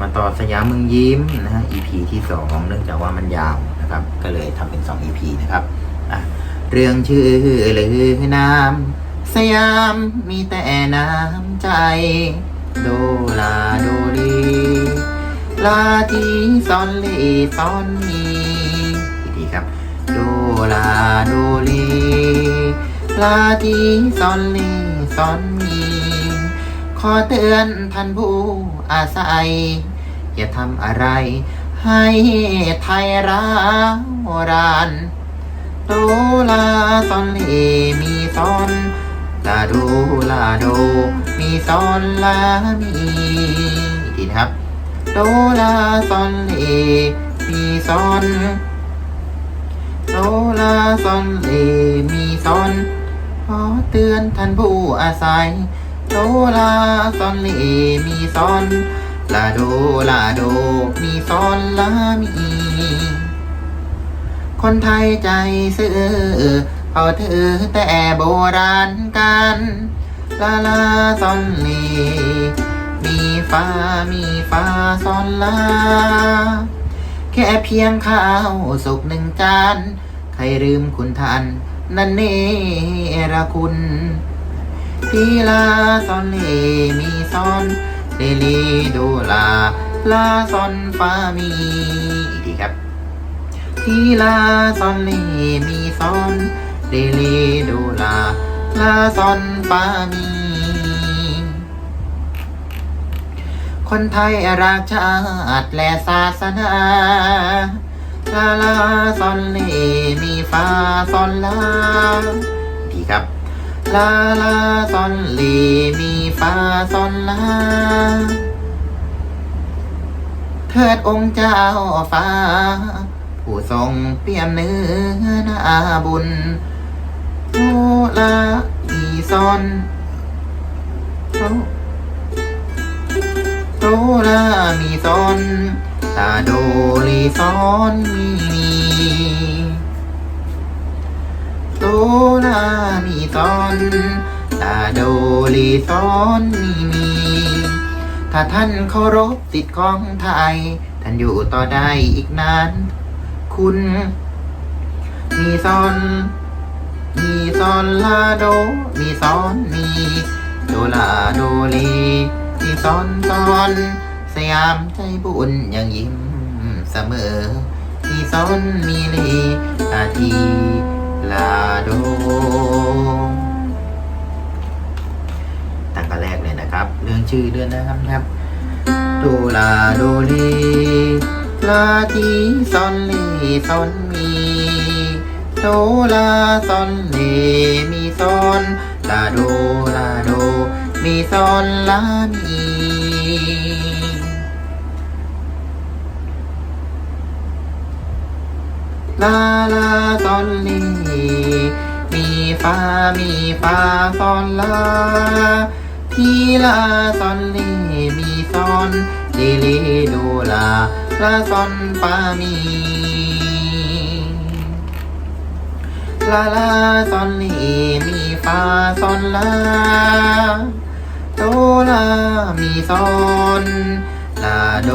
มาต่อสยามเมืองยิ้มนะฮะ EP ที่สองเนื่องจากว่ามันยาวนะครับ ก็เลยทำเป็นสอง EP นะครับอะเรื่องชื่อลือนามสยามมีแต่น้ำใจ โดลาโดลีลาทีซอนเลซอนมีอีกทีครับ โดลาโดลีลาทีซอนเลซอนมี ขอเตือนท่านผู้อาศัย อย่าทำอะไร ให้ไทยร้าวรานโดลาซอนเลมีซอนลาโดลาโด มีซอนลามีอีกทีนะครับโดลาซอนเลมีซอนโดลาซอนเลมีซอนขอเตือนท่านผู้อาศัย โดลาซอนเลมีซอนลาโดลาโดมีซอนลามี คนไทยใจซื่อเอาถือแต่โบราณกันลาลาซอนเลมีฟ้ามีฟ้าซอนลา แค่เพียงข้าวสุกหนึ่งจาน ใครลืมคุณท่านนั่นเนรคุณ ทีลาซอนเลมีซอนเลลีโดลาลาซอนฟามี อีกทีครับทีลาซอนเลมีซอนเลลีโดลาลาซอนฟามี คนไทยรักชาติและศาสนาลาลาซอนเลมีฟ้าซอนลาดีครับ ลาลาซอนเลมีฟ้าซอนลาเทิดองค์เจ้าฟ้า ผู้ทรงเปี่ยมเนื้อนาบุญโอลาอีซอนโอโตลามีซอนตาโดลีซอนมี ลามีซอนตาโดลีซอนมีมี ถ้าท่านเคารพสิทธิ์ของไทย ท่านอยู่ต่อได้อีกนาน คุณ มีซอน มีซอนลาโด มีซอนมี โดลาโดเลมีซอนซอน สยามใจบุญยังยิ้มเสมอ มีซอนมีเลอาที ลาโดตั้งแต่แรกเลยนะครับ เรื่องชื่อเดือนนะครับนะครับโดลาโดเลลาทีซอนเลซอนมีโดลาซอนเลมีซอนลาโดลาโดมีซอนลามี ลาลาซอนเลมีฟ้ามีฟ้าซอนลาทีลาซอนเลมีซอนเลเลโดลาลาซอนฟามีลาลาซอนเลมีฟาซอนลาโดลามีซอนลาโด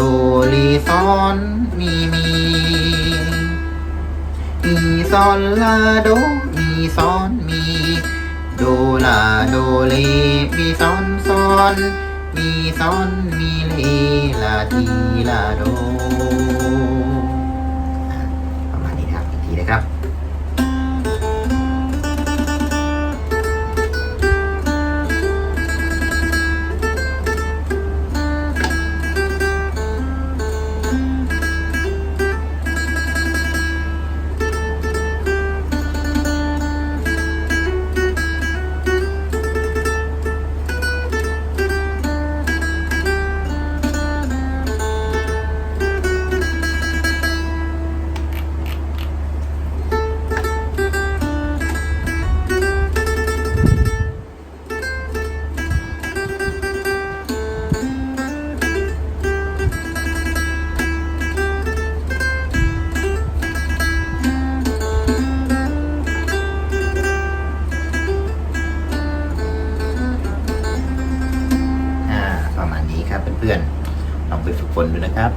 ลีซอนมีมี มีซอนลาโด มีซอนมี โดลาโดเล มีซอนซอน มีซอนมีเลลาทีลาโดประมาณนี้นะครับอีกทีนะครับ คนด้วยนะครับ